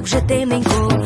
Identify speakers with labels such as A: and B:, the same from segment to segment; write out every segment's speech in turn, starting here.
A: água já temem
B: cor.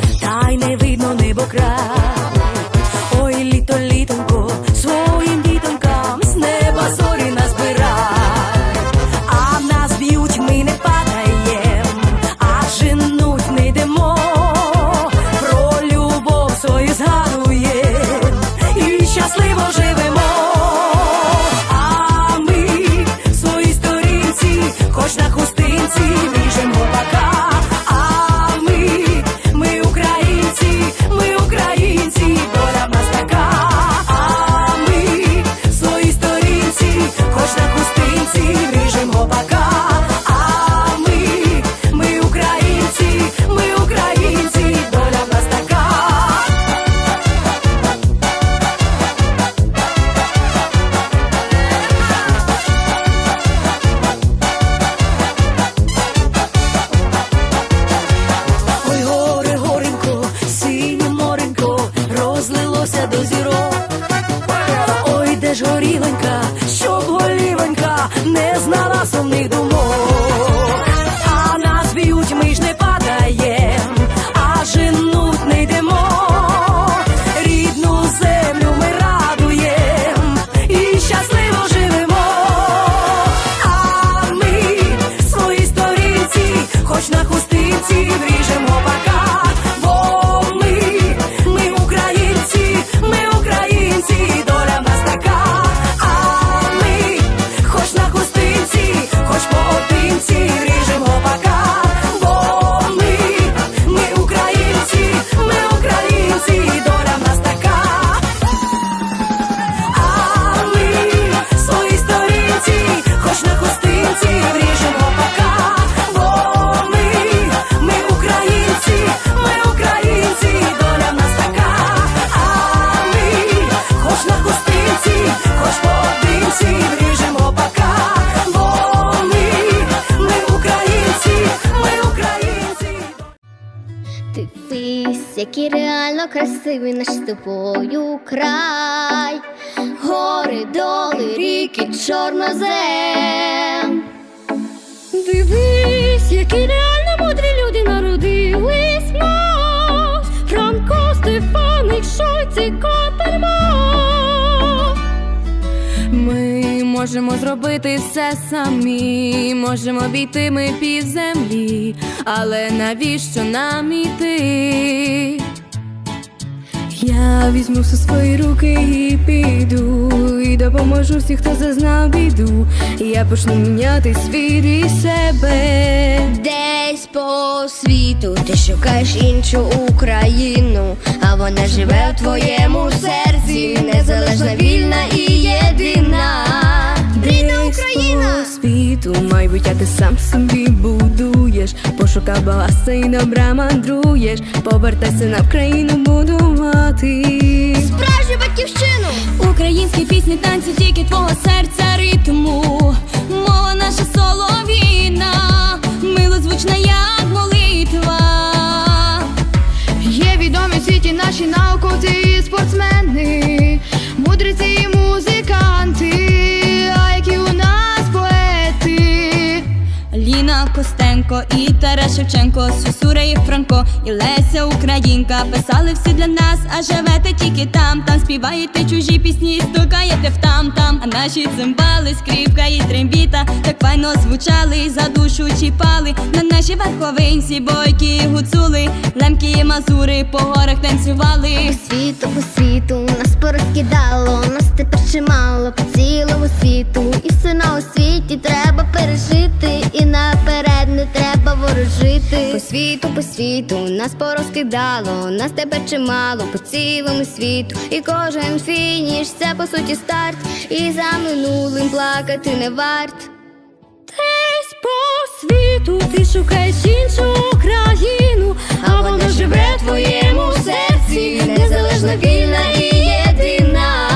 B: Який реально красивий наш з тобою край, гори, доли, ріки, чорнозем.
C: Дивись, які реально мудрі люди народились в нас. Франко, Стефаник, Шойц і Коперман. Ми можемо зробити все самі, можемо обійти ми пів землі, але навіщо нам іти? Я візьму все свої руки і піду, і допоможу всіх, хто зазнав біду. Я почну міняти світ і себе.
B: Десь по світу ти шукаєш іншу Україну, а вона живе в твоєму серці, незалежна, вільна і єдина. Україна!
C: Світу майбуття ти сам собі будуєш, пошукав багатства і добра мандруєш, повертайся на Вкраїну будувати.
B: Справжню батьківщину!
C: Українські пісні, танці тільки твого серця ритму. Мова наша солов'їна, милозвучна, як молитва.
D: Є відомі в світі наші науковці і спортсмени, мудреці і
C: Костенко і Тарас Шевченко, Сюсура і Франко, і Леся Українка писали всі для нас, а живете тільки там, там співаєте чужі пісні, стукаєте в там там. А наші цимбали, скрипка і трембіта так файно звучали, за душу чіпали. На нашій верховинці бойки і гуцули, лемки і мазури по горах танцювали.
B: По світу, по світу нас порозкидало, нас тепер чимало по цілому світу. І все на освіті треба пережити, і наперед не треба ворожити. По світу, по світу нас порозкидало, нас тепер чимало по цілому світу. І кожен фініш це по суті старт. І за минулим плакати не варт.
C: Десь по світу ти шукаєш іншу країну,
B: А вона живе в твоєму серці, незалежна, вільна і єдина.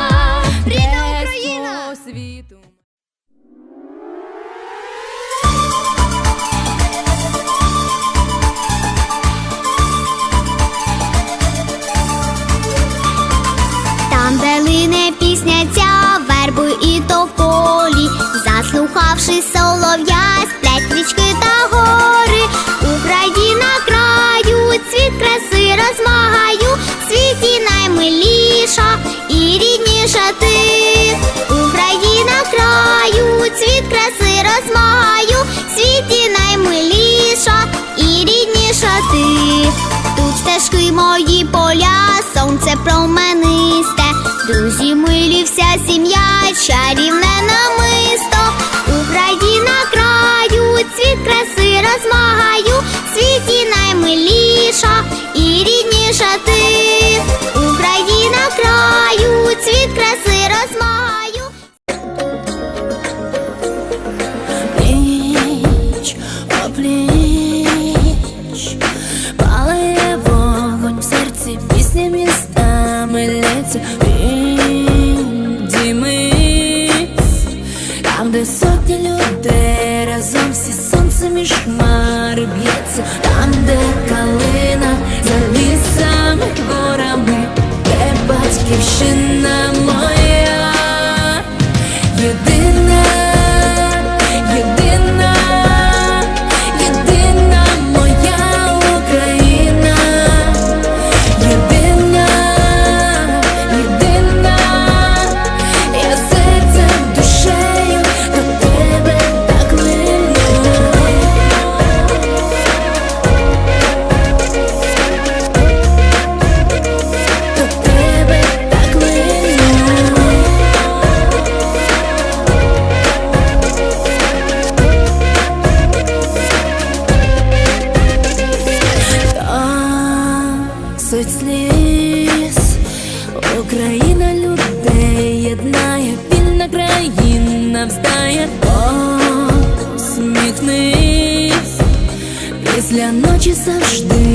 B: рушняця верби і тополі, заслухавши солов'я, сплять річки та гори,
E: Україна краю, цвіт краси розмагаю, в світі наймиліша і рідніша ти, Україна краю, цвіт краси розмагаю,
B: в світі наймиліша і рідніша ти, тут стежки мої поля, сонце промене. Друзі, милі, вся сім'я, чарівне намисто, Україна краю, цвіт краси розмагаю, світі наймиліша.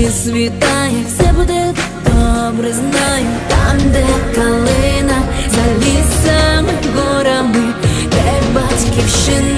B: і світає, все буде добре, знаю, там, де калина, за лісами горами, де батьківщина.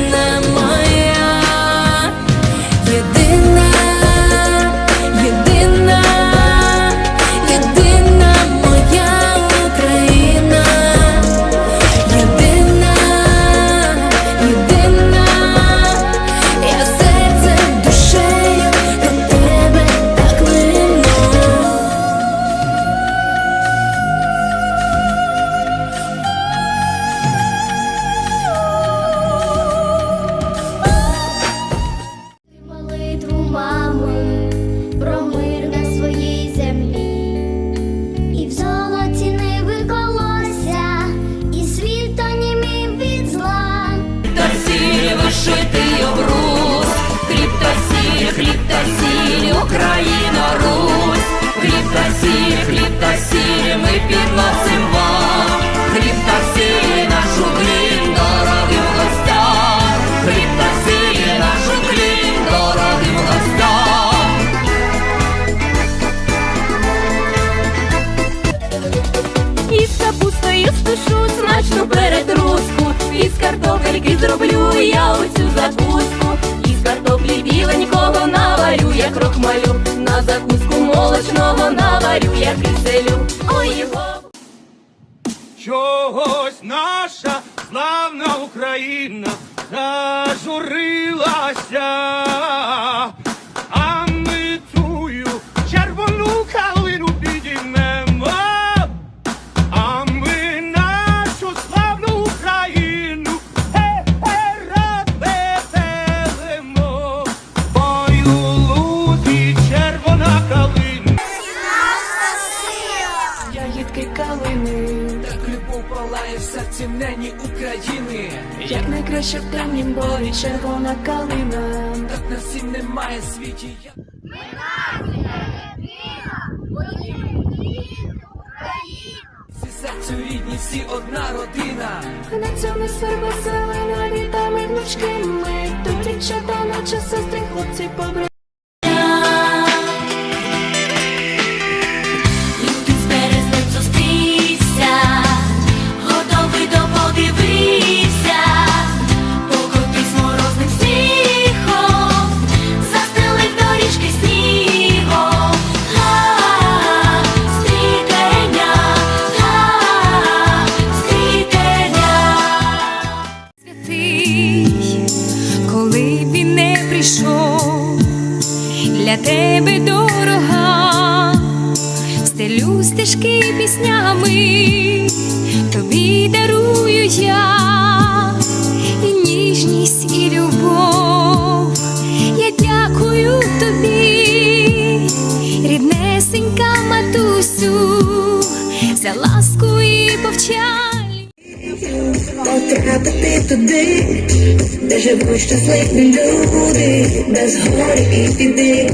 F: Вареники зроблю я оцю закуску, із картоплі біленького наварю я крохмалю, на закуску молочного наварю я киселю. Ой,
G: Чогось наша славна Україна зажурилася.
H: Палає в серці нені України, як найкраще в темнім болі червона калина. Так на всім немає світі. Я... Ми нація, воюємо Всі серцю рідні, всі одна родина.
I: На цьому серва селена вітами внучки ми. Тут дівчата, наче сестри, хлопці побри.
J: Потрапити туди, де живуть щасливі люди, без горі і біди.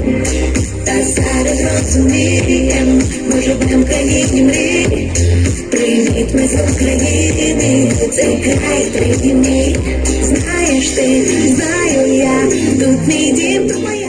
J: Та зараз розумієм, ми живем в країні мрій. Привіт, ми з України, цей край твій мій. Знаєш ти, знаю я, тут мій дім, тут моя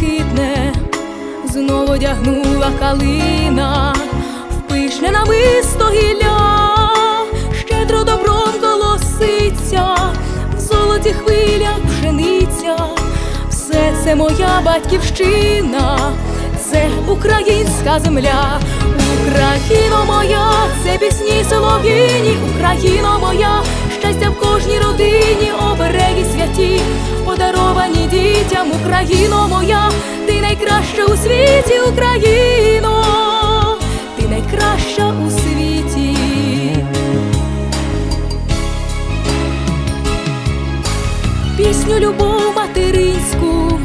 F: блакитне, знову одягнула калина, в пишне намисто гілля, щедро добром колоситься, в золоті хвилях пшениця, все це моя батьківщина, це українська земля, Україно моя, це пісні солов'їні, Україно моя, щастя в кожній родині, обереги святі, подаровані дітям, Україно у світі, Україно, ти найкраща у світі. Пісню любов материнську,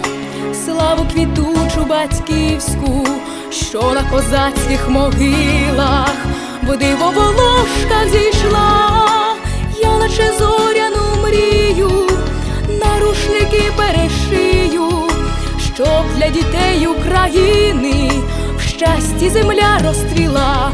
F: славу квітучу батьківську, що на козацьких могилах в дивоволошках зійшла, я наче зоряну мрію, на рушники перешию, щоб для дітей України в щасті земля розцвіла.